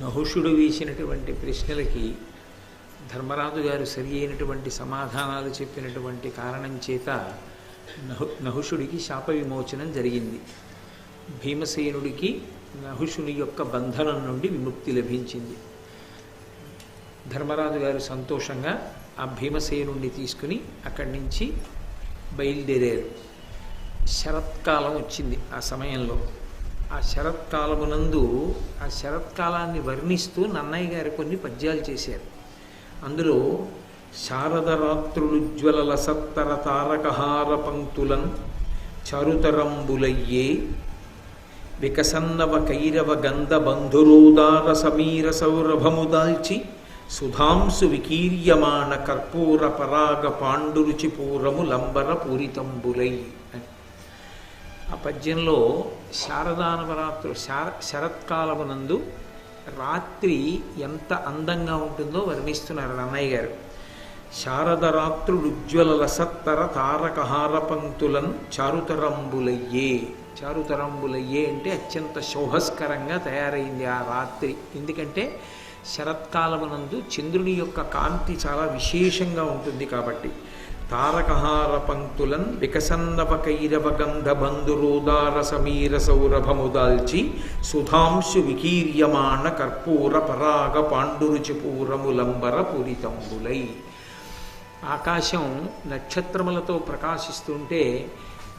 నహుషుడు వేసినటువంటి ప్రశ్నలకి ధర్మరాజు గారు సరి అయినటువంటి సమాధానాలు చెప్పినటువంటి కారణం చేత నహు నహుషుడికి శాప విమోచనం జరిగింది. భీమసేనుడికి నహుషుని యొక్క బంధనం నుండి విముక్తి లభించింది. ధర్మరాజు గారు సంతోషంగా ఆ భీమసేనుణ్ణి తీసుకుని అక్కడి నుంచి బయలుదేరారు. శరత్కాలం వచ్చింది ఆ సమయంలో. ఆ శరత్కాలమునందు ఆ శరత్కాలాన్ని వర్ణిస్తూ నన్నయ్య గారు కొన్ని పద్యాలు చేశారు. అందులో శారదరాత్రులుజ్వలల సత్తర తారకహార పంక్తులన్ చరుతరంబులయ్యే వికసన్నవ కైరవ గంధ బంధురోదార సమీర సౌరభముదాల్చి సుధాంసు వికీర్యమాణ కర్పూర పరాగ పాండురుచిపూరము లంబర పూరితంబులై అని. పద్యంలో శారదానవరాత్రు శార శరత్కాలమునందు రాత్రి ఎంత అందంగా ఉంటుందో వర్ణిస్తున్నారు అన్నయ్య గారు. శారదరాత్రులుజ్వల సత్తర తారకహార పంక్తులను చారుతరంబులయ్యే. చారుతరంబులయ్యే అంటే అత్యంత శోభస్కరంగా తయారైంది ఆ రాత్రి. ఎందుకంటే శరత్కాలమునందు చంద్రుని యొక్క కాంతి చాలా విశేషంగా ఉంటుంది కాబట్టి. తారకహార పంక్తులన్ వికసన్నవ కైరవ గంధ బంధురుదార సమీర సౌరభము దాల్చి సుధాంశు వికీర్యమాణ కర్పూర పరాగ పాండురుచిపూరములంబర పూరితంబులై ఆకాశం నక్షత్రములతో ప్రకాశిస్తుంటే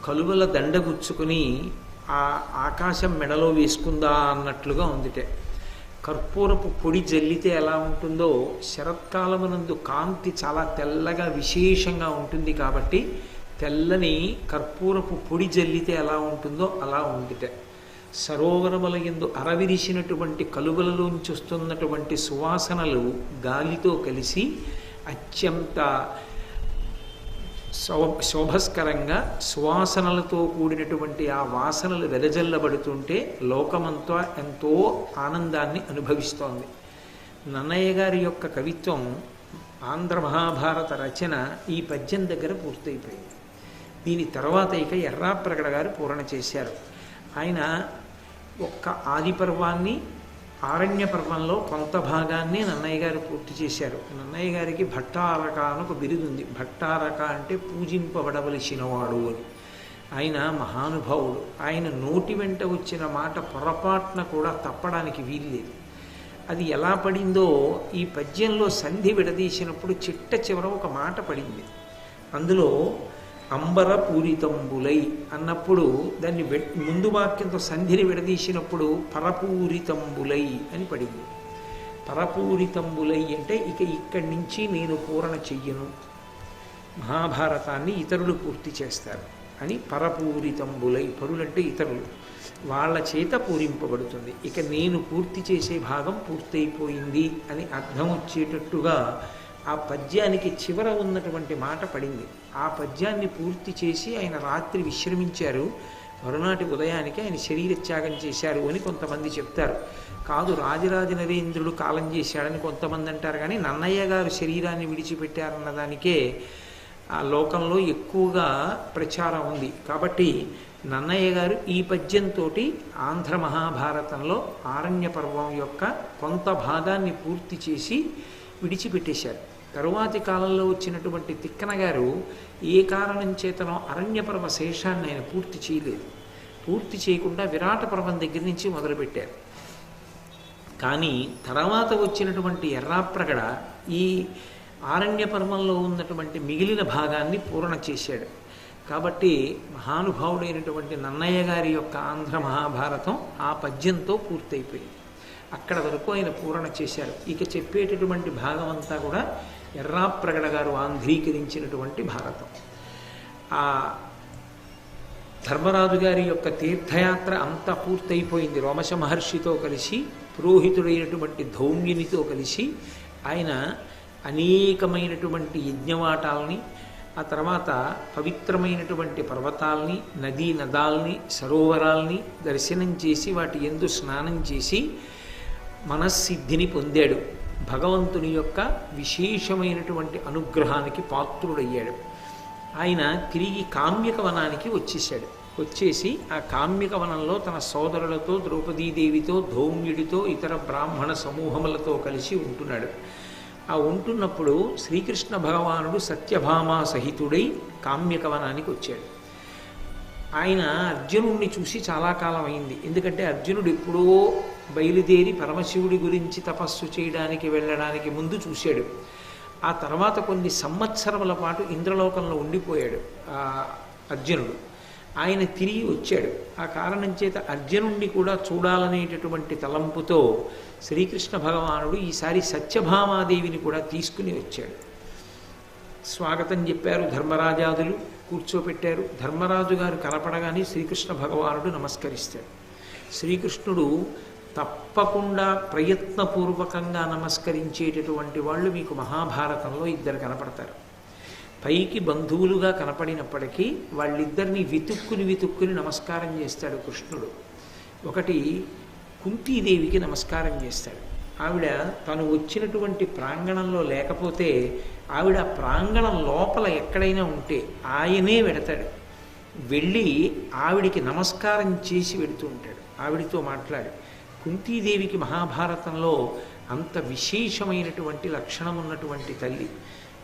కలువల దండగుచ్చుకుని ఆ ఆకాశం మెడలో వేసుకుందా అన్నట్లుగా ఉందిటే. కర్పూరపు పొడి జల్లితే ఎలా ఉంటుందో శరత్కాలమునందు కాంతి చాలా తెల్లగా విశేషంగా ఉంటుంది కాబట్టి తెల్లని కర్పూరపు పొడి జల్లితే ఎలా ఉంటుందో అలా ఉందిట సరోవరముల ఎందు అరవిరిసినటువంటి కలువలలోంచి వస్తున్నటువంటి సువాసనలు గాలితో కలిసి అత్యంత శో శోభస్కరంగా సువాసనలతో కూడినటువంటి ఆ వాసనలు వెదజల్లబడుతుంటే లోకమంతా ఎంతో ఆనందాన్ని అనుభవిస్తోంది. నన్నయ్య గారి యొక్క కవిత్వం ఆంధ్ర మహాభారత రచన ఈ పద్యం దగ్గర పూర్తయిపోయింది. దీని తర్వాత ఇక ఎర్రాప్రగడ గారు పూరణ చేశారు. ఆయన ఒక్క ఆది పర్వాన్ని ఆరణ్య పర్వంలో కొంత భాగాన్ని నన్నయ్య గారు పూర్తి చేశారు. నన్నయ్య గారికి భట్టారక అని ఒక బిరుదు ఉంది. భట్టారక అంటే పూజింపబడవలసినవాడు అని. ఆయన మహానుభావుడు. ఆయన నోటి వెంట వచ్చిన మాట పొరపాటున కూడా తప్పడానికి వీల్లేదు. అది ఎలా పడిందో ఈ పద్యంలో సంధి విడదీసినప్పుడు చిట్ట చివర ఒక మాట పడింది. అందులో అంబర పూరితంబులై అన్నప్పుడు దాన్ని ముందు వాక్యంతో సంధిని విడదీసినప్పుడు పరపూరితంబులై అని పడింది. పరపూరితంబులై అంటే ఇక ఇక్కడి నుంచి నేను పూరణ చెయ్యను. మహాభారతాన్ని ఇతరులు పూర్తి చేస్తారు అని పరపూరితంబులై పరులంటే ఇతరులు. వాళ్ళ చేత పూరింపబడుతుంది. ఇక నేను పూర్తి చేసే భాగం పూర్తయిపోయింది అని అర్థం వచ్చేటట్టుగా ఆ పద్యానికి చివర ఉన్నటువంటి మాట పడింది. ఆ పద్యాన్ని పూర్తి చేసి ఆయన రాత్రి విశ్రమించారు. మరునాటి ఉదయానికి ఆయన శరీర త్యాగం చేశారు అని కొంతమంది చెప్తారు. కాదు రాజరాజ నరేంద్రుడు కాలం చేశాడని కొంతమంది అంటారు. కానీ నన్నయ్య గారు శరీరాన్ని విడిచిపెట్టారన్న దానికే ఆ లోకంలో ఎక్కువగా ప్రచారం ఉంది. కాబట్టి నన్నయ్య గారు ఈ పద్యంతో ఆంధ్ర మహాభారతంలో ఆరణ్య పర్వం యొక్క కొంత భాగాన్ని పూర్తి చేసి విడిచిపెట్టేశారు. తరువాతి కాలంలో వచ్చినటువంటి తిక్కన గారు ఏ కారణం చేతనో అరణ్యపర్వ శేషాన్ని ఆయన పూర్తి చేయలేదు. పూర్తి చేయకుండా విరాట పర్వం దగ్గర నుంచి మొదలుపెట్టారు. కానీ తర్వాత వచ్చినటువంటి ఎర్రాప్రగడ ఈ ఆరణ్య పర్వంలో ఉన్నటువంటి మిగిలిన భాగాన్ని పూర్ణ చేశాడు. కాబట్టి మహానుభావుడైనటువంటి నన్నయ్య గారి యొక్క ఆంధ్ర మహాభారతం ఆ పద్యంతో పూర్తయిపోయింది. అక్కడ వరకు ఆయన పూరణ చేశారు. ఇక చెప్పేటటువంటి భాగం అంతా కూడా ఎర్రాప్రగడ గారు ఆంధ్రీకరించినటువంటి భారతం. ఆ ధర్మరాజు గారి యొక్క తీర్థయాత్ర అంతా పూర్తయిపోయింది. రోమశ మహర్షితో కలిసి పురోహితుడైనటువంటి ధౌమ్యునితో కలిసి ఆయన అనేకమైనటువంటి యజ్ఞవాటాలని ఆ తర్వాత పవిత్రమైనటువంటి పర్వతాల్ని నదీ నదాల్ని సరోవరాల్ని దర్శనం చేసి వాటి ఎందు స్నానం చేసి మనస్సిద్ధిని పొందాడు. భగవంతుని యొక్క విశేషమైనటువంటి అనుగ్రహానికి పాత్రుడయ్యాడు. ఆయన తిరిగి కామ్యక వనానికి వచ్చేసాడు వచ్చేసి ఆ కామ్యక వనంలో తన సోదరులతో ద్రౌపదీదేవితో ధౌమ్యుడితో ఇతర బ్రాహ్మణ సమూహములతో కలిసి ఉంటున్నాడు. ఆ ఉంటున్నప్పుడు శ్రీకృష్ణ భగవానుడు సత్యభామా సహితుడై కామ్యక వనానికి వచ్చాడు. ఆయన అర్జునుడిని చూసి చాలా కాలం అయింది ఎందుకంటే అర్జునుడు ఎప్పుడో బయలుదేరి పరమశివుడి గురించి తపస్సు చేయడానికి వెళ్ళడానికి ముందు చూశాడు. ఆ తర్వాత కొన్ని సంవత్సరముల పాటు ఇంద్రలోకంలో ఉండిపోయాడు అర్జునుడు. ఆయన తిరిగి వచ్చాడు. ఆ కారణం చేత అర్జునుణ్ణి కూడా చూడాలనేటటువంటి తలంపుతో శ్రీకృష్ణ భగవానుడు ఈసారి సత్యభామాదేవిని కూడా తీసుకుని వచ్చాడు. స్వాగతం చెప్పారు ధర్మరాజాదులు కూర్చోపెట్టారు. ధర్మరాజు గారు కనపడగానే శ్రీకృష్ణ భగవానుడు నమస్కరిస్తాడు. శ్రీకృష్ణుడు తప్పకుండా ప్రయత్నపూర్వకంగా నమస్కరించేటటువంటి వాళ్ళు మీకు మహాభారతంలో ఇద్దరు కనపడతారు. పైకి బంధువులుగా కనపడినప్పటికీ వాళ్ళిద్దరిని వెతుక్కుని వితుక్కుని నమస్కారం చేస్తాడు కృష్ణుడు. ఒకటి కుంతీదేవికి నమస్కారం చేస్తాడు. ఆవిడ తను వచ్చినటువంటి ప్రాంగణంలో లేకపోతే ఆవిడ ప్రాంగణం లోపల ఎక్కడైనా ఉంటే ఆయనే వెడతాడు వెళ్ళి ఆవిడికి నమస్కారం చేసి వెడుతూ ఉంటాడు. ఆవిడితో మాట్లాడు. కుంతీదేవికి మహాభారతంలో అంత విశేషమైనటువంటి లక్షణం ఉన్నటువంటి తల్లి.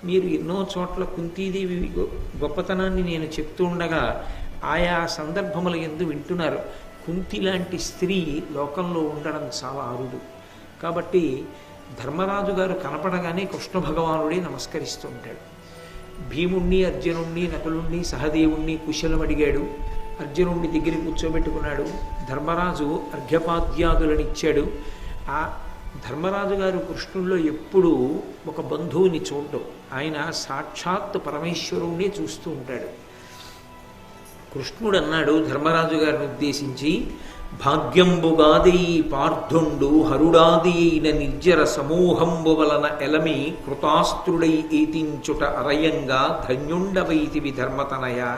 మీరు ఎన్నో చోట్ల కుంతీదేవి గొప్పతనాన్ని నేను చెప్తూ ఉండగా ఆయా సందర్భముల ఎందు వింటున్నారు. కుంతి లాంటి స్త్రీ లోకంలో ఉండడం చాలా అరుదు. కాబట్టి ధర్మరాజు గారు కనపడగానే కృష్ణ భగవానుడే నమస్కరిస్తూ ఉంటాడు. భీముణ్ణి అర్జునుణ్ణి నకులుణ్ణి సహదేవుణ్ణి కుశలం అడిగాడు. అర్జునుణ్ణి దగ్గర కూర్చోబెట్టుకున్నాడు. ధర్మరాజు అర్ఘ్యపాద్యాదులనిచ్చాడు. ఆ ధర్మరాజు గారు కృష్ణుల్లో ఎప్పుడూ ఒక బంధువుని చూడటం ఆయన సాక్షాత్ పరమేశ్వరుణ్ణి చూస్తూ ఉంటాడు. కృష్ణుడు అన్నాడు ధర్మరాజు గారిని ఉద్దేశించి భాగ్యంబుగాది పార్థుండు హరుడాది అయిన నిర్జర సమూహంబు వలన ఎలమి కృతాస్త్రుడై ఏతించుట అరయంగా ధన్యుండవైతివి ధర్మతనయ.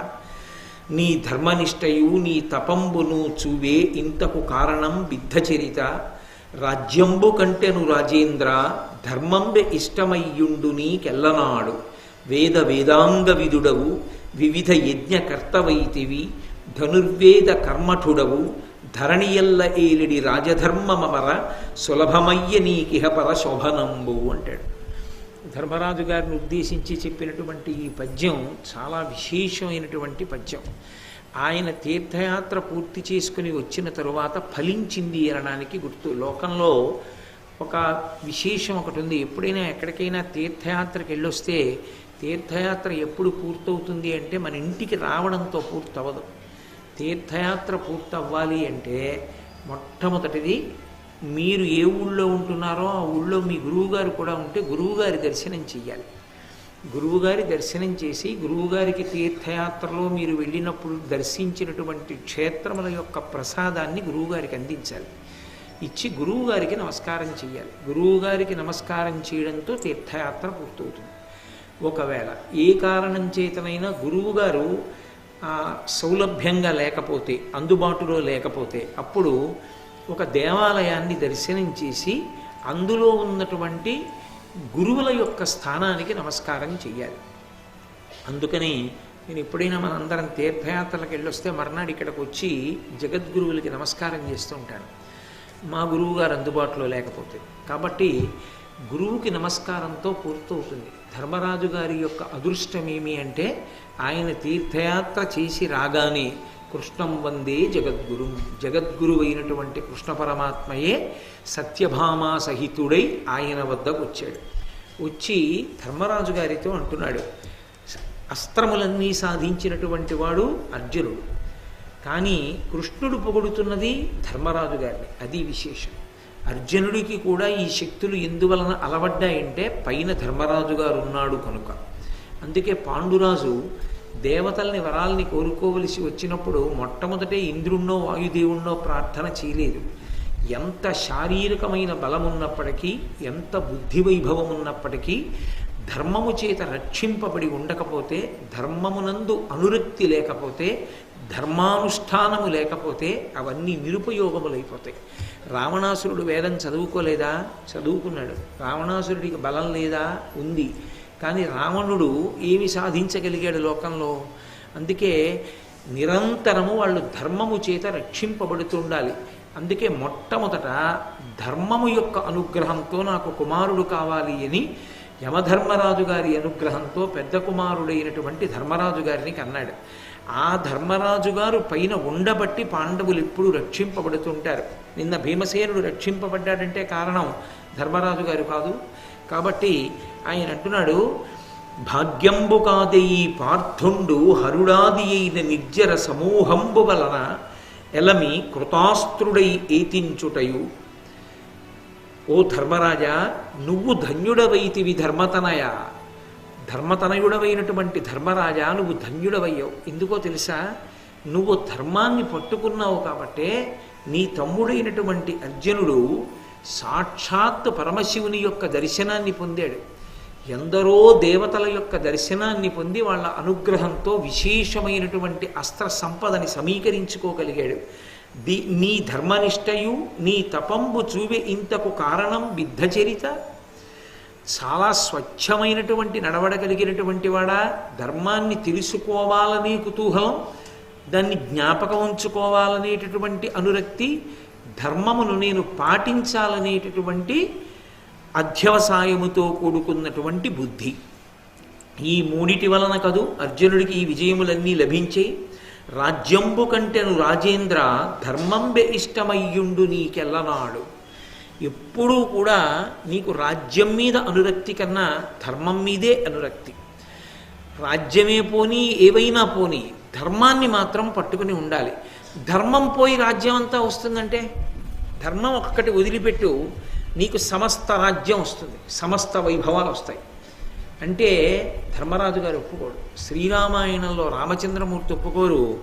నీ ధర్మనిష్టయు నీ తపంబును చూవే ఇంతకు కారణం బిద్ధచరిత. రాజ్యంబు కంటెను రాజేంద్ర ధర్మంబె ఇష్టమయ్యుండు నీకెల్లనాడు. వేద వేదాంగ విదుడవు వివిధ యజ్ఞకర్తవైతివి ధనుర్వేద కర్మఠుడవు. ధరణియల్ల ఏలిడి రాజధర్మమర సులభమయ్య నీకిహపర శోభనంబు అంటాడు. ధర్మరాజు గారిని ఉద్దేశించి చెప్పినటువంటి ఈ పద్యం చాలా విశేషమైనటువంటి పద్యం. ఆయన తీర్థయాత్ర పూర్తి చేసుకుని వచ్చిన తరువాత ఫలించింది అనడానికి గుర్తు. లోకంలో ఒక విశేషం ఒకటి ఉంది. ఎప్పుడైనా ఎక్కడికైనా తీర్థయాత్రకి వెళ్ళొస్తే తీర్థయాత్ర ఎప్పుడు పూర్తవుతుంది అంటే మన ఇంటికి రావడంతో పూర్తవ్వదు. తీర్థయాత్ర పూర్తవ్వాలి అంటే మొట్టమొదటిది మీరు ఏ ఊళ్ళో ఉంటున్నారో ఆ ఊళ్ళో మీ గురువుగారు కూడా ఉంటే గురువుగారి దర్శనం చెయ్యాలి. గురువుగారి దర్శనం చేసి గురువుగారికి తీర్థయాత్రలో మీరు వెళ్ళినప్పుడు దర్శించినటువంటి క్షేత్రముల యొక్క ప్రసాదాన్ని గురువుగారికి అందించాలి. ఇచ్చి గురువుగారికి నమస్కారం చేయాలి గురువుగారికి నమస్కారం చేయడంతో తీర్థయాత్ర పూర్తవుతుంది. ఒకవేళ ఏ కారణం చేతనైనా గురువుగారు సౌలభ్యంగా లేకపోతే అందుబాటులో లేకపోతే అప్పుడు ఒక దేవాలయాన్ని దర్శనం చేసి అందులో ఉన్నటువంటి గురువుల యొక్క స్థానానికి నమస్కారం చెయ్యాలి. అందుకని నేను ఎప్పుడైనా మనందరం తీర్థయాత్రలకు వెళ్ళొస్తే మర్నాడు ఇక్కడికి వచ్చి జగద్గురువులకి నమస్కారం చేస్తూ ఉంటాను. మా గురువు గారు అందుబాటులో లేకపోతే. కాబట్టి గురువుకి నమస్కారంతో పూర్తవుతుంది. ధర్మరాజు గారి యొక్క అదృష్టం ఏమి అంటే ఆయన తీర్థయాత్ర చేసి రాగానే కృష్ణం వందే జగద్గురు. జగద్గురు అయినటువంటి కృష్ణ పరమాత్మయే సత్యభామా సహితుడై ఆయన వద్దకు వచ్చాడు. వచ్చి ధర్మరాజు గారితో అంటున్నాడు. అస్త్రములన్నీ సాధించినటువంటి వాడు అర్జునుడు. కానీ కృష్ణుడు పొగుడుతున్నది ధర్మరాజు గారిని అది విశేషం. అర్జునుడికి కూడా ఈ శక్తులు ఎందువలన అలవడ్డాయంటే పైన ధర్మరాజు గారు ఉన్నాడు కనుక. అందుకే పాండురాజు దేవతల్ని వరాల్ని కోరుకోవలసి వచ్చినప్పుడు మొట్టమొదటే ఇంద్రుణ్ణో వాయుదేవుణ్ణో ప్రార్థన చేయలేదు. ఎంత శారీరకమైన బలం ఉన్నప్పటికీ ఎంత బుద్ధి వైభవం ఉన్నప్పటికీ ధర్మము చేత రక్షింపబడి ఉండకపోతే ధర్మమునందు అనురక్తి లేకపోతే ధర్మానుష్ఠానము లేకపోతే అవన్నీ నిరుపయోగములైపోతాయి. రావణాసురుడు వేదం చదువుకోలేదా? చదువుకున్నాడు. రావణాసురుడికి బలం లేదా? ఉంది. కానీ రావణుడు ఏమి సాధించగలిగాడు లోకంలో? అందుకే నిరంతరము వాళ్ళు ధర్మము చేత రక్షింపబడుతుండాలి. అందుకే మొట్టమొదట ధర్మము యొక్క అనుగ్రహంతో నాకు కుమారుడు కావాలి అని యమధర్మరాజు గారి అనుగ్రహంతో పెద్ద కుమారుడైనటువంటి ధర్మరాజు గారిని కన్నాడు. ఆ ధర్మరాజు గారు పైన ఉండబట్టి పాండవులు ఎప్పుడూ రక్షింపబడుతుంటారు. నిన్న భీమసేనుడు రక్షింపబడ్డాడంటే కారణం ధర్మరాజు గారు కాదు. కాబట్టి ఆయన అంటున్నాడు భాగ్యంబు కాదయి పార్థుండు హరుడాది అయిన నిర్జర సమూహంబు వలన ఎలమి కృతాస్త్రుడై ఏతించుటయు. ఓ ధర్మరాజా నువ్వు ధన్యుడవైతివి ధర్మతనయ. ధర్మతనయుడవైనటువంటి ధర్మరాజా నువ్వు ధన్యుడవయ్యావు. ఎందుకో తెలుసా? నువ్వు ధర్మాన్ని పట్టుకున్నావు కాబట్టే నీ తమ్ముడైనటువంటి అర్జునుడు సాక్షాత్ పరమశివుని యొక్క దర్శనాన్ని పొందాడు. ఎందరో దేవతల యొక్క దర్శనాన్ని పొంది వాళ్ళ అనుగ్రహంతో విశేషమైనటువంటి అస్త్ర సంపదని సమీకరించుకోగలిగాడు. ది నీ ధర్మనిష్టయు నీ తపంబు చూవే ఇంతకు కారణం బిద్ధచరిత చాలా స్వచ్ఛమైనటువంటి నడవడగలిగినటువంటి వాడా ధర్మాన్ని తెలుసుకోవాలనే కుతూహలం దాన్ని జ్ఞాపకం ఉంచుకోవాలనేటటువంటి అనురక్తి ధర్మమును నేను పాటించాలనేటటువంటి అధ్యవసాయముతో కూడుకున్నటువంటి బుద్ధి. ఈ మూడిటి వలన కదూ అర్జునుడికి ఈ విజయములన్నీ లభించాయి రాజ్యంబు కంటెను రాజేంద్ర ధర్మంబె ఇష్టమయ్యుండు నీకెల్లనాడు. ఎప్పుడూ కూడా నీకు రాజ్యం మీద అనురక్తి కన్నా ధర్మం మీదే అనురక్తి. రాజ్యమే పోనీ ఏవైనా పోనీ ధర్మాన్ని మాత్రం పట్టుకుని ఉండాలి. ధర్మం పోయి రాజ్యం అంతా వస్తుందంటే ధర్మం ఒక్కటి వదిలిపెట్టు నీకు సమస్త రాజ్యం వస్తుంది సమస్త వైభవాలు వస్తాయి. అంటే ధర్మరాజు గారు ఒప్పుకోడు శ్రీరామాయణంలో రామచంద్రమూర్తి ఒప్పుకోరు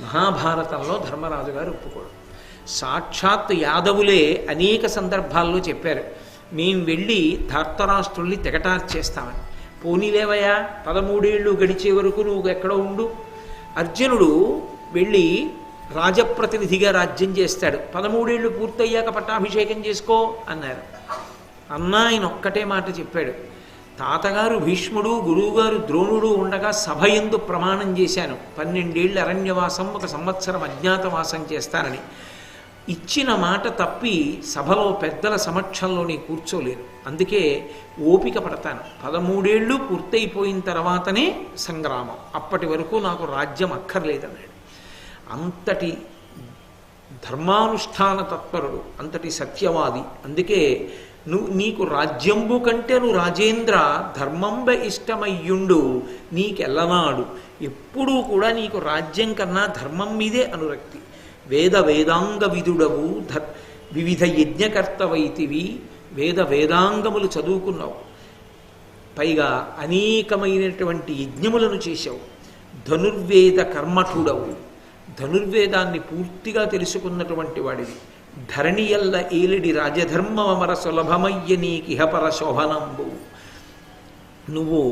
మహాభారతంలో ధర్మరాజు గారు ఒప్పుకోడు. సాక్షాత్ యాదవులే అనేక సందర్భాల్లో చెప్పారు మేము వెళ్ళి ధార్తరాష్ట్రుల్ని తెగటార్చేస్తామని పోనీలేవయ్యా పదమూడేళ్ళు గడిచే వరకు నువ్వు ఎక్కడ ఉండు. అర్జునుడు వెళ్ళి రాజప్రతినిధిగా రాజ్యం చేస్తాడు. పదమూడేళ్ళు పూర్తయ్యాక పట్టాభిషేకం చేసుకో అన్నారు. అన్న ఆయన ఒక్కటే మాట చెప్పాడు. తాతగారు భీష్ముడు గురువుగారు ద్రోణుడు ఉండగా సభ ఎందు ప్రమాణం చేశాను. పన్నెండేళ్ళు అరణ్యవాసం ఒక సంవత్సరం అజ్ఞాతవాసం చేస్తానని. ఇచ్చిన మాట తప్పి సభలో పెద్దల సమక్షంలోనే కూర్చోలేను. అందుకే ఓపిక పడతాను. పదమూడేళ్ళు పూర్తయిపోయిన తర్వాతనే సంగ్రామం. అప్పటి వరకు నాకు రాజ్యం అక్కర్లేదన్నాడు. అంతటి ధర్మానుష్ఠాన తత్పరుడు అంతటి సత్యవాది. అందుకే నువ్వు నీకు రాజ్యంబు కంటే నువ్వు రాజేంద్ర ధర్మంబ ఇష్టమయ్యుండు నీకెల్లనాడు. ఎప్పుడూ కూడా నీకు రాజ్యం కన్నా ధర్మం మీదే అనురక్తి. వేద వేదాంగ విధుడవు ధర్ వివిధ యజ్ఞకర్తవైతివి వేద వేదాంగములు చదువుకున్నావు. పైగా అనేకమైనటువంటి యజ్ఞములను చేశావు. ధనుర్వేద కర్మఠుడవు. ధనుర్వేదాన్ని పూర్తిగా తెలుసుకున్నటువంటి వాడిది ధరణియల్ల ఏలిడి రాజధర్మమర సులభమయ్య నీకిహపర శోభనంబు నువ్వు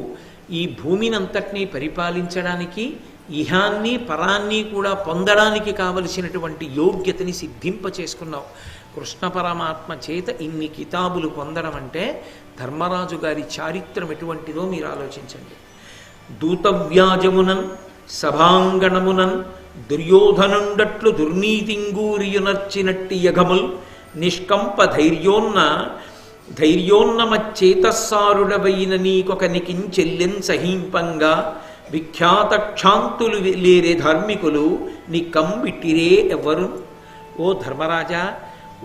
ఈ భూమినంతటినీ పరిపాలించడానికి ఇహాన్ని పరాన్ని కూడా పొందడానికి కావలసినటువంటి యోగ్యతని సిద్ధింప చేసుకున్నావు కృష్ణ పరమాత్మ చేత ఇన్ని కితాబులు పొందడం అంటే ధర్మరాజు గారి చారిత్రం ఎటువంటిదో మీరు ఆలోచించండి. దూతవ్యాజమునన్ సభాంగణమునన్ దుర్యోధనుండట్లు దుర్నీతింగూరియునర్చినట్టి యగముల్ నిష్కంప ధైర్యోన్న ధైర్యోన్నమచ్చేతస్సారుడవైన నీకొక నికించెల్లెన్ సహీంపంగా విఖ్యాత క్షాంతులు లేరే ధార్మికులు నీ కంబిట్టిరే ఎవరు ఓ ధర్మరాజా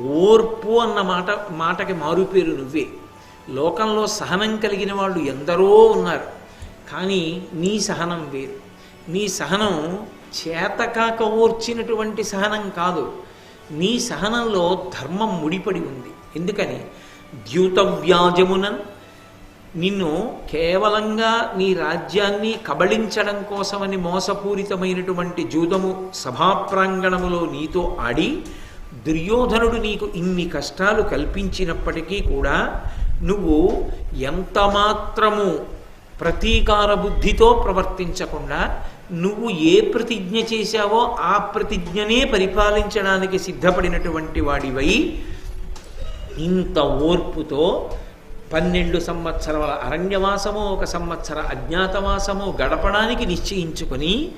ఓర్పు అన్న మాట మాటకి మారుపేరు నువ్వే. లోకంలో సహనం కలిగిన వాళ్ళు ఎందరో ఉన్నారు. కానీ నీ సహనం వేరు. నీ సహనం చేతకాక ఓర్చినటువంటి సహనం కాదు. నీ సహనంలో ధర్మం ముడిపడి ఉంది. ఎందుకని? ద్యూతవ్యాజమునన్ నిన్ను కేవలంగా నీ రాజ్యాన్ని కబళించడం కోసమని మోసపూరితమైనటువంటి జూదము సభాప్రాంగణములో నీతో ఆడి దుర్యోధనుడు నీకు ఇన్ని కష్టాలు కల్పించినప్పటికీ కూడా నువ్వు ఎంత మాత్రము ప్రతీకార బుద్ధితో ప్రవర్తించకుండా నువ్వు ఏ ప్రతిజ్ఞ చేశావో ఆ ప్రతిజ్ఞనే పరిపాలించడానికి సిద్ధపడినటువంటి వాడివై ఇంత ఓర్పుతో పన్నెండు సంవత్సరాల అరణ్యవాసము ఒక సంవత్సర అజ్ఞాతవాసము గడపడానికి నిశ్చయించుకొని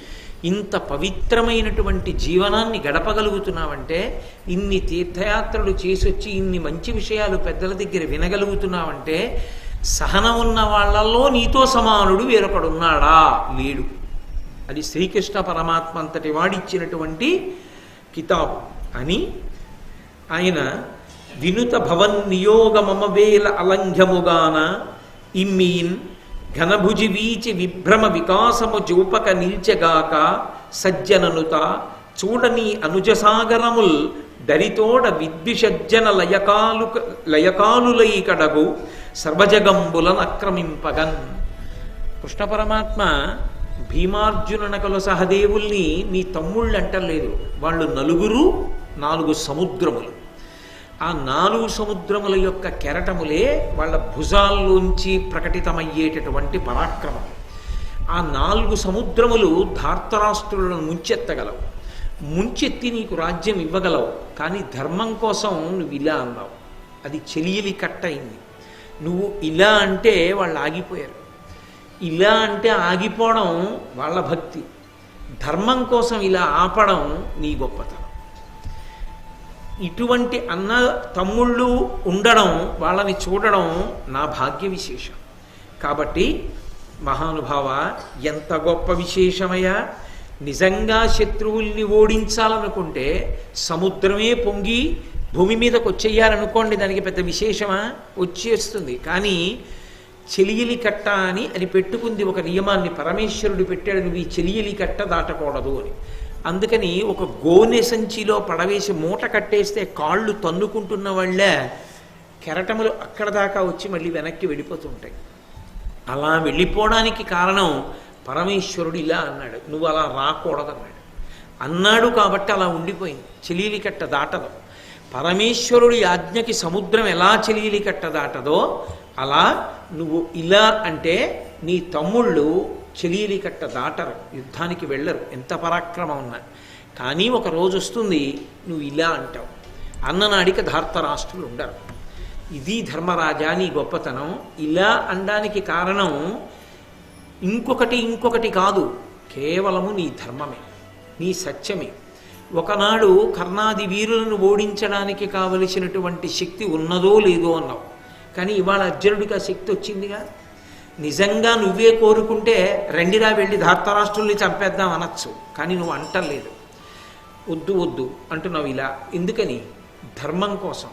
ఇంత పవిత్రమైనటువంటి జీవనాన్ని గడపగలుగుతున్నావంటే ఇన్ని తీర్థయాత్రలు చేసొచ్చి ఇన్ని మంచి విషయాలు పెద్దల దగ్గర వినగలుగుతున్నావంటే సహనం ఉన్న వాళ్ళల్లో నీతో సమానుడు వేరొకడున్నాడా? లేడు. అది శ్రీకృష్ణ పరమాత్మ అంతటి వాడిచ్చినటువంటి కితాబ్. అని ఆయన వినుత భవన్ నియోగమమవేల అలంఘ్యముగాన ఇమ్మీన్ ఘనభుజి వీచి విభ్రమ వికాసము జూపక నిల్చగాక సజ్జననుత చూడని అనుజసాగరముల్ దరితోడ విద్విషజ్జన లయకాలు లయకాలులై కడగు సర్వజగంబులనక్రమింపగన్. కృష్ణ పరమాత్మ భీమార్జుననకలు సహదేవుల్ని నీ తమ్ముళ్ళు అంటలేదు వాళ్ళు నలుగురు నాలుగు సముద్రములు. ఆ నాలుగు సముద్రముల యొక్క కెరటములే వాళ్ళ భుజాల్లోంచి ప్రకటితమయ్యేటటువంటి పరాక్రమం. ఆ నాలుగు సముద్రములు ధార్తరాష్ట్రులను ముంచెత్తగలవు. ముంచెత్తి నీకు రాజ్యం ఇవ్వగలవు. కానీ ధర్మం కోసం నువ్వు ఇలా అన్నావు. అది చెలియలి కట్టయింది. నువ్వు ఇలా అంటే వాళ్ళు ఆగిపోయారు. ఇలా అంటే ఆగిపోవడం వాళ్ళ భక్తి. ధర్మం కోసం ఇలా ఆపడం నీ గొప్పతనం. ఇటువంటి అన్న తమ్ముళ్ళు ఉండడం వాళ్ళని చూడడం నా భాగ్య విశేషం కాబట్టి మహానుభావ ఎంత గొప్ప విశేషమయ్యా! నిజంగా శత్రువుల్ని ఓడించాలనుకుంటే సముద్రమే పొంగి భూమి మీదకి వచ్చేయాలనుకోండి దానికి పెద్ద విశేషమా? వచ్చేస్తుంది. కానీ చెలియలి కట్ట అని అది పెట్టుకుంది ఒక నియమాన్ని పరమేశ్వరుడు పెట్టాడు నువ్వు ఈ చెలియలి కట్ట దాటకూడదు అని. అందుకని ఒక గోనె సంచిలో పడవేసి మూట కట్టేస్తే కాళ్ళు తన్నుకుంటున్న వాళ్ళే కెరటములు అక్కడ దాకా వచ్చి మళ్ళీ వెనక్కి వెళ్ళిపోతుంటాయి. అలా వెళ్ళిపోవడానికి కారణం పరమేశ్వరుడు ఇలా అన్నాడు నువ్వు అలా రాకూడదన్నాడు. అన్నాడు కాబట్టి అలా ఉండిపోయింది చెలీలి కట్ట దాటదు. పరమేశ్వరుడి ఆజ్ఞకి సముద్రం ఎలా చెలీలి కట్ట దాటదో అలా నువ్వు ఇలా అంటే నీ తమ్ముళ్ళు చెలీలి కట్ట దాటరు యుద్ధానికి వెళ్ళరు. ఎంత పరాక్రమం ఉన్నా. కానీ ఒక రోజు వస్తుంది నువ్వు ఇలా అంటావు. అన్ననాడిక ధార్తరాష్ట్రులు ఉండరు. ఇది ధర్మరాజా నీ గొప్పతనం. ఇలా అనడానికి కారణం ఇంకొకటి ఇంకొకటి కాదు. కేవలము నీ ధర్మమే నీ సత్యమే. ఒకనాడు కర్ణాది వీరులను ఓడించడానికి కావలసినటువంటి శక్తి ఉన్నదో లేదో అన్నావు. కానీ ఇవాళ అర్జునుడికి ఆ శక్తి వచ్చిందిగా నిజంగా నువ్వే కోరుకుంటే రెండిరా వెళ్ళి ధార్తరాష్ట్రుల్ని చంపేద్దాం అనొచ్చు కానీ నువ్వు అంటలేదు. వద్దు వద్దు అంటున్నావు ఇలా. ఎందుకని? ధర్మం కోసం.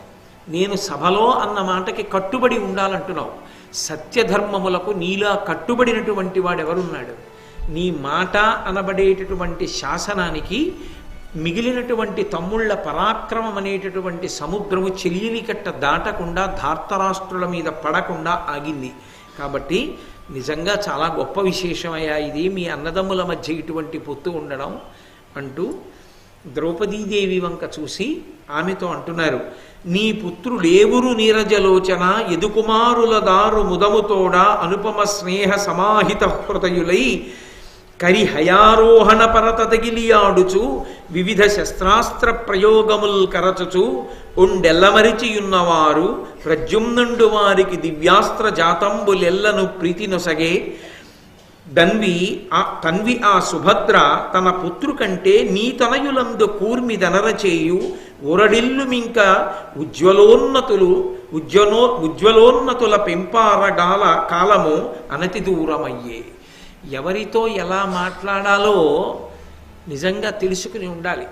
నేను సభలో అన్న మాటకి కట్టుబడి ఉండాలంటున్నావు. సత్యధర్మములకు నీలా కట్టుబడినటువంటి వాడెవరున్నాడు? నీ మాట అనబడేటటువంటి శాసనానికి మిగిలినటువంటి తమ్ముళ్ళ పరాక్రమం అనేటటువంటి సముద్రము చెలియలి కట్ట దాటకుండా ధార్తరాష్ట్రుల మీద పడకుండా ఆగింది. కాబట్టి నిజంగా చాలా గొప్ప విశేషమయ్యా ఇది. మీ అన్నదమ్ముల మధ్య ఇటువంటి పొత్తు ఉండడం అంటూ ద్రౌపదీదేవి వంక చూసి ఆమెతో అంటున్నారు. నీ పుత్రుడేవురు నీరజలోచన ఎదుకుమారుల దారు ముదముతోడ అనుపమ స్నేహ సమాహిత హృదయులై కరి హయారోహణ పరత తగిలియాడుచు వివిధ శస్త్రాస్త్ర ప్రయోగముల్ కరచుచు ఉండెల్లమరిచియున్నవారు ప్రజుమ్నుండు వారికి దివ్యాస్త్ర జాతంబులెల్లను ప్రీతి నొసగే దన్వి ఆ తన్వి ఆ సుభద్ర తన పుత్రు కంటే నీ తనయులందు కూర్మి దనరచేయు ఉరడిల్లు మింక ఉజ్వలోన్నతులు ఉజ్వలో ఉజ్వలోన్నతుల పెంపారగాల కాలము అనతి దూరమయ్యే. ఎవరితో ఎలా మాట్లాడాలో నిజంగా తెలుసుకుని ఉండాలి.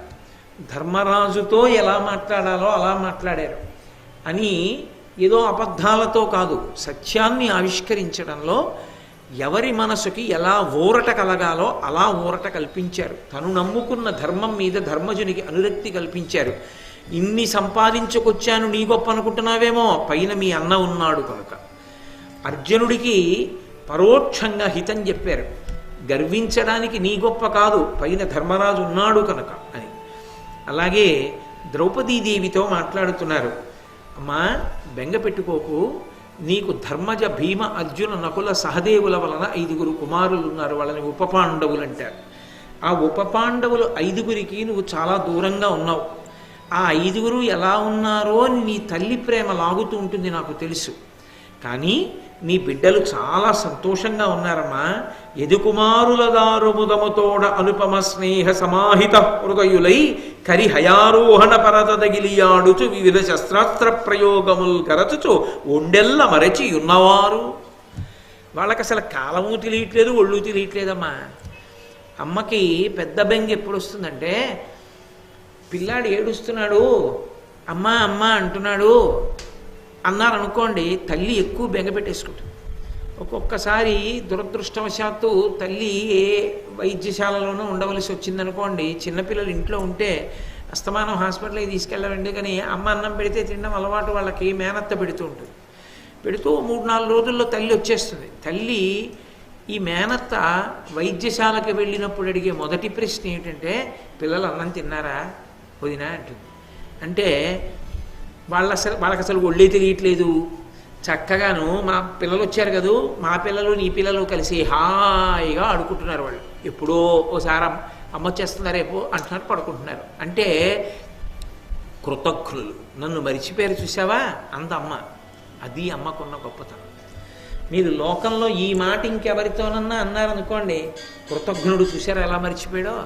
ధర్మరాజుతో ఎలా మాట్లాడాలో అలా మాట్లాడారు. అని ఏదో అబద్ధాలతో కాదు సత్యాన్ని ఆవిష్కరించడంలో ఎవరి మనసుకి ఎలా ఊరట కలగాలో అలా ఊరట కల్పించారు. తను నమ్ముకున్న ధర్మం మీద ధర్మజునికి అనురక్తి కల్పించారు. ఇన్ని సంపాదించుకొచ్చాను నీ గొప్ప అనుకుంటున్నావేమో పైన మీ అన్న ఉన్నాడు కనుక. అర్జునుడికి పరోక్షంగా హితం చెప్పారు. గర్వించడానికి నీ గొప్ప కాదు పైన ధర్మరాజు ఉన్నాడు కనుక అని. అలాగే ద్రౌపదీదేవితో మాట్లాడుతున్నారు. అమ్మా బెంగ పెట్టుకోకు. నీకు ధర్మజ భీమ అర్జున నకుల సహదేవుల వలన ఐదుగురు కుమారులు ఉన్నారు వాళ్ళని ఉపపాండవులు అంటారు. ఆ ఉపపాండవులు ఐదుగురికి నువ్వు చాలా దూరంగా ఉన్నావు. ఆ ఐదుగురు ఎలా ఉన్నారో అని నీ తల్లి ప్రేమ లాగుతూ ఉంటుంది నాకు తెలుసు. కానీ నీ బిడ్డలు చాలా సంతోషంగా ఉన్నారమ్మా. ఎదుకుమారుల దారుముదముతోడ అనుపమ స్నేహ సమాహిత హృదయులై కరి హయారోహణ పరతదగిలియాడుచు వివిధ శస్త్రాస్త్ర ప్రయోగములు కరచుచు ఒండెల్ల మరచి ఉన్నవారు. వాళ్ళకి అసలు కాలము తెలియట్లేదు ఒళ్ళు తెలియట్లేదమ్మా. అమ్మకి పెద్ద బెంగ ఎప్పుడు వస్తుందంటే పిల్లాడు ఏడుస్తున్నాడు అమ్మా అమ్మ అంటున్నాడు. అన్నారనుకోండి తల్లి ఎక్కువ బెంగపెట్టేసుకుంటుంది ఒక్కొక్కసారి దురదృష్టవశాత్తు తల్లి ఏ వైద్యశాలలోనూ ఉండవలసి వచ్చిందనుకోండి చిన్నపిల్లలు ఇంట్లో ఉంటే అస్తమానం హాస్పిటల్కి తీసుకెళ్ళవండి కానీ అమ్మ అన్నం పెడితే తినడం అలవాటు వాళ్ళకి మేనత్త పెడుతూ ఉంటుంది. పెడుతూ మూడు నాలుగు రోజుల్లో తల్లి వచ్చేస్తుంది. తల్లి ఈ మేనత్త వైద్యశాలకు వెళ్ళినప్పుడు అడిగే మొదటి ప్రశ్న ఏంటంటే పిల్లలు అన్నం తిన్నారా? వదినా అంటుంది. అంటే వాళ్ళ అసలు వాళ్ళకి అసలు ఒళ్ళే తెలియట్లేదు. చక్కగాను మా పిల్లలు వచ్చారు కదూ. మా పిల్లలు నీ పిల్లలు కలిసి హాయిగా ఆడుకుంటున్నారు వాళ్ళు. ఎప్పుడో ఓసారి అమ్మ అమ్మ రేపు అంటున్నారు పడుకుంటున్నారు. అంటే కృతజ్ఞులు. నన్ను మరిచిపోయారు చూసావా అంత అమ్మ అది అమ్మకున్న గొప్పతనం. మీరు లోకంలో ఈ మాట ఇంకెవరితోనన్నా అన్నారనుకోండి కృతజ్ఞుడు చూసారా ఎలా మర్చిపోయాడో?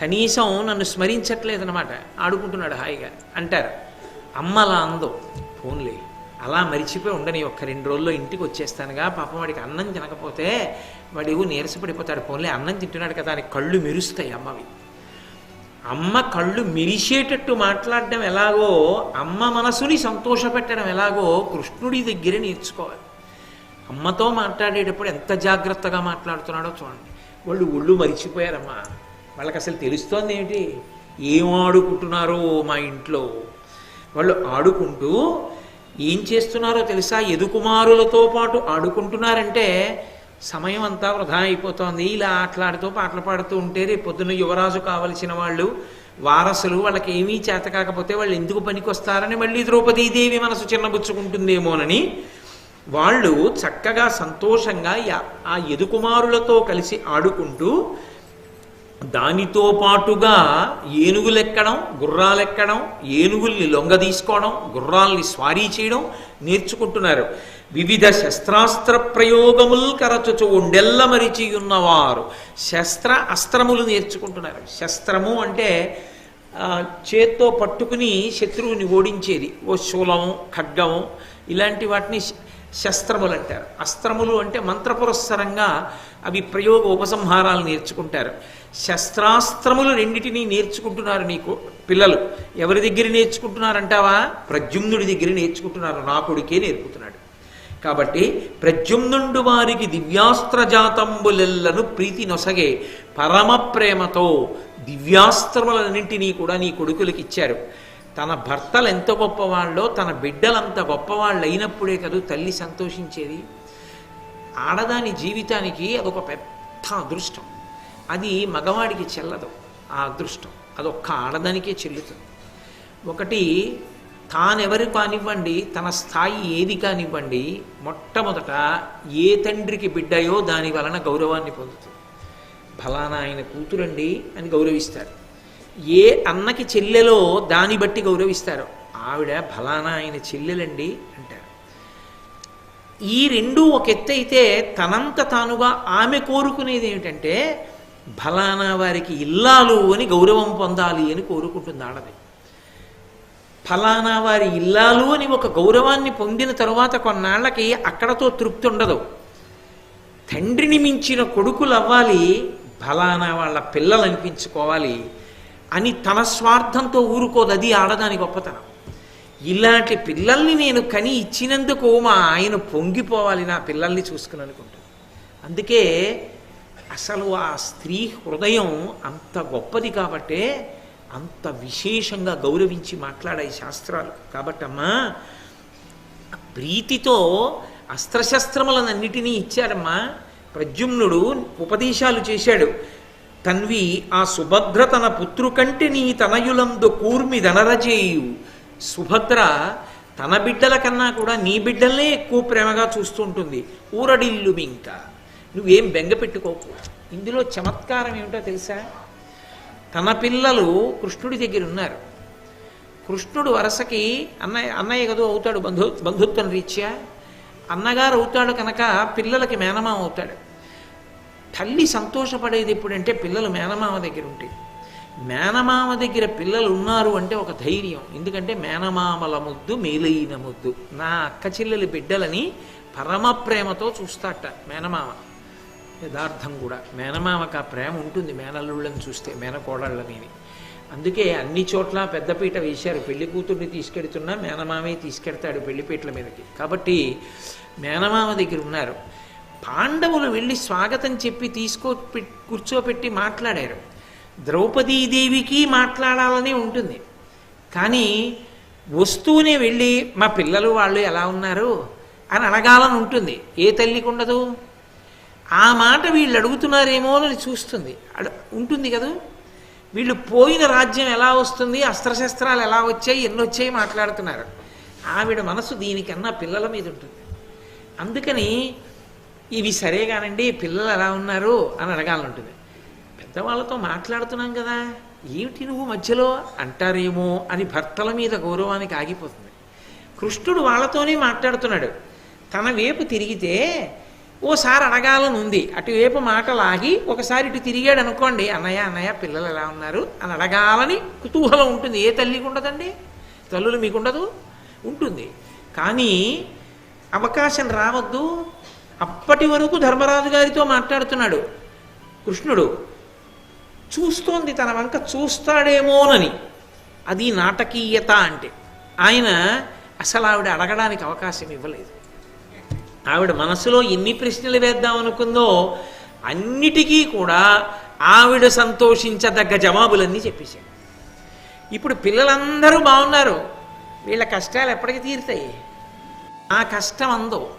కనీసం నన్ను స్మరించట్లేదనమాట ఆడుకుంటున్నాడు హాయిగా. అంటారు. అమ్మ అలా అందో ఫోన్లే అలా మరిచిపోయి ఉండని ఒక్క రెండు రోజుల్లో ఇంటికి వచ్చేస్తానుగా పాపం వాడికి అన్నం తినకపోతే వాడు నీరసపడిపోతాడు ఫోన్లే అన్నం తింటున్నాడు కదా అని కళ్ళు మెరుస్తాయి అమ్మవి. అమ్మ కళ్ళు మెరిసేటట్టు మాట్లాడడం ఎలాగో అమ్మ మనసుని సంతోషపెట్టడం ఎలాగో కృష్ణుడి దగ్గర నేర్చుకోవాలి. అమ్మతో మాట్లాడేటప్పుడు ఎంత జాగ్రత్తగా మాట్లాడుతున్నాడో చూడండి. వాళ్ళు ఒళ్ళు మరిచిపోయారమ్మా. వాళ్ళకి అసలు తెలుస్తోంది ఏంటి ఏం ఆడుకుంటున్నారో మా ఇంట్లో? వాళ్ళు ఆడుకుంటూ ఏం చేస్తున్నారో తెలుసా? ఎదుకుమారులతో పాటు ఆడుకుంటున్నారంటే సమయం అంతా వృధా అయిపోతోంది. ఇలా ఆటలాడుతూ పాటలు పాడుతూ ఉంటే రేపు పొద్దున్న యువరాజు కావలసిన వాళ్ళు వారసులు వాళ్ళకి ఏమీ చేత కాకపోతే వాళ్ళు ఎందుకు పనికొస్తారని మళ్ళీ ద్రౌపదీదేవి మనసు చిన్నబుచ్చుకుంటుందేమోనని వాళ్ళు చక్కగా సంతోషంగా ఆ ఎదుకుమారులతో కలిసి ఆడుకుంటూ దానితో పాటుగా ఏనుగులెక్కడం గుర్రాలెక్కడం ఏనుగుల్ని లొంగ తీసుకోవడం గుర్రాల్ని స్వారీ చేయడం నేర్చుకుంటున్నారు. వివిధ శస్త్రాస్త్ర ప్రయోగములు కరచుచు ఉండెల్ల మరిచి ఉన్నవారు శస్త్ర అస్త్రములు నేర్చుకుంటున్నారు. శస్త్రము అంటే చేత్తో పట్టుకుని శత్రువుని ఓడించేది. ఓ శూలము ఖడ్గము ఇలాంటి వాటిని శస్త్రములు అంటారు. అస్త్రములు అంటే మంత్రపురస్సరంగా అవి ప్రయోగ ఉపసంహారాలు నేర్చుకుంటారు. శస్త్రాస్త్రములు రెండిటినీ నేర్చుకుంటున్నారు నీకు పిల్లలు. ఎవరి దగ్గర నేర్చుకుంటున్నారంటావా? ప్రద్యుమ్నుడి దగ్గర నేర్చుకుంటున్నారు. నా కొడుకే నేర్పుతున్నాడు. కాబట్టి ప్రద్యుమ్నుండు వారికి దివ్యాస్త్రజాతంబులెల్లను ప్రీతి నొసగే పరమ ప్రేమతో దివ్యాస్త్రములన్నింటినీ కూడా నీ కొడుకులకి ఇచ్చారు తన భర్తలు ఎంత గొప్పవాళ్ళో తన బిడ్డలంత గొప్పవాళ్ళు అయినప్పుడే కదా తల్లి సంతోషించేది. ఆడదాని జీవితానికి అదొక పెద్ద అదృష్టం. అది మగవాడికి చెల్లదు. ఆ అదృష్టం. అదొక్క ఆడదానికే చెల్లుతుంది. ఒకటి తానెవరు కానివ్వండి తన స్థాయి ఏది కానివ్వండి మొట్టమొదట ఏ తండ్రికి బిడ్డయో దాని వలన గౌరవాన్ని పొందుతుంది. ఫలానా ఆయన కూతురండి అని గౌరవిస్తారు. ఏ అన్నకి చెల్లెలో దాన్ని బట్టి గౌరవిస్తారు. ఆవిడ ఫలానా ఆయన చెల్లెలండి అంటారు. ఈ రెండు ఒక ఎత్తు అయితే తనంత తానుగా ఆమె కోరుకునేది ఏమిటంటే ఫలానా వారికి ఇల్లాలు అని గౌరవం పొందాలి అని కోరుకుంటుంది ఆడది ఫలానా వారి ఇల్లాలు అని ఒక గౌరవాన్ని పొందిన తరువాత కొన్నాళ్ళకి అక్కడతో తృప్తి ఉండదు. తండ్రిని మించిన కొడుకులు అవ్వాలి ఫలానా వాళ్ళ పిల్లలు అనిపించుకోవాలి అని తన స్వార్థంతో ఊరుకోదు అది ఆడదాని గొప్పతనం. ఇలాంటి పిల్లల్ని నేను కని ఇచ్చినందుకు మా ఆయన పొంగిపోవాలి నా పిల్లల్ని చూసుకుని అనుకుంటాను అందుకే అసలు ఆ స్త్రీ హృదయం అంత గొప్పది కాబట్టే అంత విశేషంగా గౌరవించి మాట్లాడాయి శాస్త్రాలు. కాబట్టమ్మా ప్రీతితో అస్త్రశస్త్రములనన్నిటినీ ఇచ్చాడమ్మా ప్రద్యుమ్నుడు ఉపదేశాలు చేశాడు. తన్వి ఆ సుభద్ర తన పుత్రు కంటే నీ తనయులందు కూర్మి దనరజేయు సుభద్ర తన బిడ్డల కన్నా కూడా నీ బిడ్డలనే ఎక్కువ ప్రేమగా చూస్తూ ఉంటుంది. ఊరడిల్లు మింక. నువ్వేం బెంగ పెట్టుకోకు. ఇందులో చమత్కారం ఏమిటో తెలుసా? తన పిల్లలు కృష్ణుడి దగ్గర ఉన్నారు కృష్ణుడు వరసకి అన్నయ్య అన్నయ్య కదో అవుతాడు బంధు బంధుత్వం రీత్యా. అన్నగారు అవుతాడు కనుక పిల్లలకి మేనమామ అవుతాడు. తల్లి సంతోషపడేది ఎప్పుడంటే పిల్లలు మేనమామ దగ్గర ఉంటే. మేనమామ దగ్గర పిల్లలు ఉన్నారు అంటే ఒక ధైర్యం. ఎందుకంటే మేనమామల ముద్దు మేలైన ముద్దు. నా అక్క చెల్లెలి బిడ్డలని పరమ ప్రేమతో చూస్తాట మేనమామ. యథార్థం కూడా. మేనమామకు ఆ ప్రేమ ఉంటుంది మేనల్లుళ్ళని చూస్తే మేనకోడళ్ళని అందుకే అన్ని చోట్ల పెద్దపీట వేశారు. పెళ్ళి కూతుర్ని తీసుకెడుతున్నా మేనమామే తీసుకెడతాడు పెళ్ళిపీటల మీదకి. కాబట్టి మేనమామ దగ్గర ఉన్నారు. పాండవులు వెళ్ళి స్వాగతం చెప్పి తీసుకో కూర్చోపెట్టి మాట్లాడారు. ద్రౌపదీదేవికి మాట్లాడాలని ఉంటుంది. కానీ వస్తూనే వెళ్ళి మా పిల్లలు వాళ్ళు ఎలా ఉన్నారు? అని అడగాలని ఉంటుంది. ఏ తల్లికి ఉండదు ఆ మాట వీళ్ళు అడుగుతున్నారేమో అని చూస్తుంది. అడు ఉంటుంది కదా? వీళ్ళు పోయిన రాజ్యం ఎలా వస్తుంది? అస్త్రశస్త్రాలు ఎలా వచ్చాయి? ఎన్ని వచ్చాయి? మాట్లాడుతున్నారు. ఆవిడ మనసు దీనికన్నా పిల్లల మీద ఉంటుంది. అందుకని ఇవి సరే కానండి పిల్లలు ఎలా ఉన్నారు అని అడగాలంటుంది పెద్దవాళ్ళతో మాట్లాడుతున్నాం కదా ఏమిటి నువ్వు మధ్యలో? అంటారేమో అని భర్తల మీద గౌరవానికి ఆగిపోతుంది. కృష్ణుడు వాళ్ళతోనే మాట్లాడుతున్నాడు. తన వైపు తిరిగితే ఓసారి అడగాలని ఉంది. అటువైపు మాట లాగి ఒకసారి ఇటు తిరిగాడు అనుకోండి అన్నయ్య అన్నయ్య పిల్లలు ఎలా ఉన్నారు? అని అడగాలని కుతూహలం ఉంటుంది. ఏ తల్లికి ఉండదండి? తల్లులు మీకు ఉండదు? ఉంటుంది. కానీ అవకాశం రావద్దు. అప్పటి వరకు ధర్మరాజు గారితో మాట్లాడుతున్నాడు. కృష్ణుడు చూస్తోంది తన వంక చూస్తాడేమోనని. అది నాటకీయత అంటే. ఆయన అసలు ఆవిడ అడగడానికి అవకాశం ఇవ్వలేదు. ఆవిడ మనసులో ఎన్ని ప్రశ్నలు వేద్దాం అనుకుందో అన్నిటికీ కూడా ఆవిడ సంతోషించదగ్గ జవాబులన్నీ చెప్పేశాడు. ఇప్పుడు పిల్లలందరూ బాగున్నారు వీళ్ళ కష్టాలు ఎప్పటికి తీరుతాయి? ఆ కష్టం అందో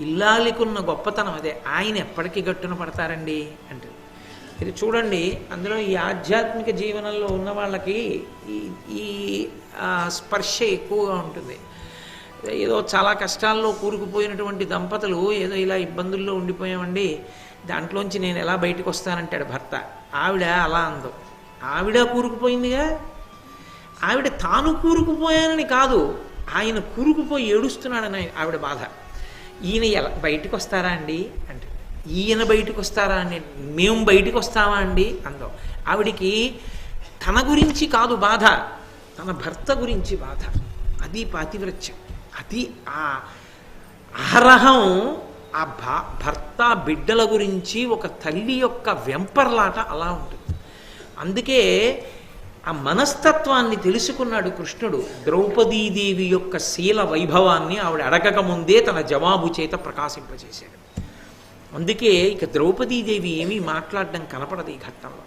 ఇల్లాలికున్న గొప్పతనం అదే. ఆయన ఎప్పటికీ గట్టున పడతారండి? అంటే ఇది చూడండి అందులో ఈ ఆధ్యాత్మిక జీవనంలో ఉన్న వాళ్ళకి ఈ స్పర్శ ఎక్కువగా ఉంటుంది. ఏదో చాలా కష్టాల్లో కూరుకుపోయినటువంటి దంపతులు ఏదో ఇలా ఇబ్బందుల్లో ఉండిపోయామండి. దాంట్లోంచి నేను ఎలా బయటకు వస్తానంటాడు భర్త. ఆవిడ అలా అందు. ఆవిడ కూరుకుపోయిందిగా? ఆవిడ తాను కూరుకుపోయానని కాదు ఆయన కూరుకుపోయి ఏడుస్తున్నాడని ఆవిడ బాధ. ఈయన ఎలా బయటకు వస్తారా అండి? అంటే ఈయన బయటకు వస్తారా అండి? మేము బయటకు వస్తామా అండి? అందాం. ఆవిడికి తన గురించి కాదు బాధ తన భర్త గురించి బాధ. అది పాతివ్రత్యం. అది ఆ అహరహం ఆ భ భర్త బిడ్డల గురించి ఒక తల్లి యొక్క వెంపర్లాట అలా ఉంటుంది. అందుకే ఆ మనస్తత్వాన్ని తెలుసుకున్నాడు కృష్ణుడు. ద్రౌపదీదేవి యొక్క శీల వైభవాన్ని ఆవిడ అడగక ముందే తన జవాబు చేత ప్రకాశింపజేశాడు. అందుకే ఇక ద్రౌపదీదేవి ఏమీ మాట్లాడడం కనపడదు ఈ ఘట్టంలో.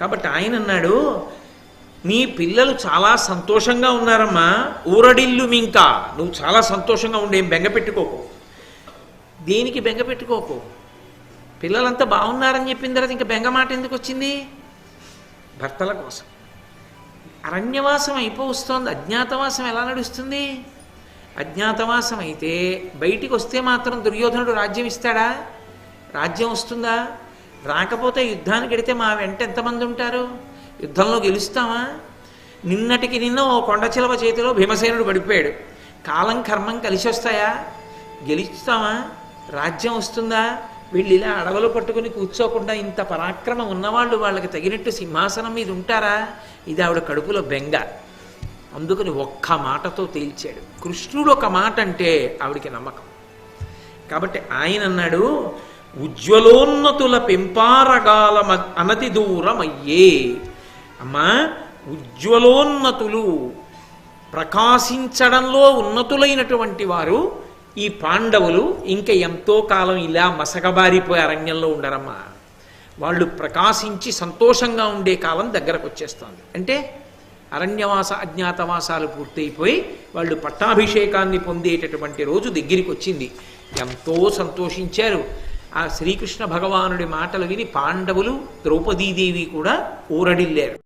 కాబట్టి ఆయన అన్నాడు నీ పిల్లలు చాలా సంతోషంగా ఉన్నారమ్మా. ఊరడిల్లు మింకా. నువ్వు చాలా సంతోషంగా ఉండే బెంగ పెట్టుకోకు. దేనికి బెంగ పెట్టుకోకు? పిల్లలంతా బాగున్నారని చెప్పిన తర్వాత ఇంకా బెంగ మాట ఎందుకు వచ్చింది? భర్తల కోసం. అరణ్యవాసం అయిపోవస్తోంది అజ్ఞాతవాసం ఎలా నడుస్తుంది? అజ్ఞాతవాసం అయితే బయటికి వస్తే మాత్రం దుర్యోధనుడు రాజ్యం ఇస్తాడా? రాజ్యం వస్తుందా? రాకపోతే యుద్ధానికి వెడితే మా వెంట ఎంతమంది ఉంటారు? యుద్ధంలో గెలుస్తావా నిన్నటికి నిన్న ఓ కొండచిలవ చేతిలో భీమసేనుడు పడిపోయాడు. కాలం కర్మం కలిసి వస్తాయా గెలుస్తావా రాజ్యం వస్తుందా? వీళ్ళు ఇలా అడవులు పట్టుకుని కూర్చోకుండా ఇంత పరాక్రమం ఉన్నవాళ్ళు వాళ్ళకి తగినట్టు సింహాసనం మీద ఉంటారా? ఇది ఆవిడ కడుపులో బెంగ. అందుకని ఒక్క మాటతో తేల్చాడు. కృష్ణుడు ఒక మాట అంటే ఆవిడికి నమ్మకం. కాబట్టి ఆయన అన్నాడు ఉజ్వలోన్నతుల పెంపారగాల మ- అనతి దూరమయ్యే. అమ్మా ఉజ్వలోన్నతులు ప్రకాశించడంలో ఉన్నతులైనటువంటి వారు ఈ పాండవులు ఇంకా ఎంతో కాలం ఇలా మసకబారిపోయే అరణ్యంలో ఉండరమ్మా. వాళ్ళు ప్రకాశించి సంతోషంగా ఉండే కాలం దగ్గరకు వచ్చేస్తుంది. అంటే అరణ్యవాస అజ్ఞాతవాసాలు పూర్తయిపోయి వాళ్ళు పట్టాభిషేకాన్ని పొందేటటువంటి రోజు దగ్గరికి వచ్చింది. ఎంతో సంతోషించారు. ఆ శ్రీకృష్ణ భగవానుడి మాటలు విని పాండవులు ద్రౌపదీదేవి కూడా ఊరడిల్లారు.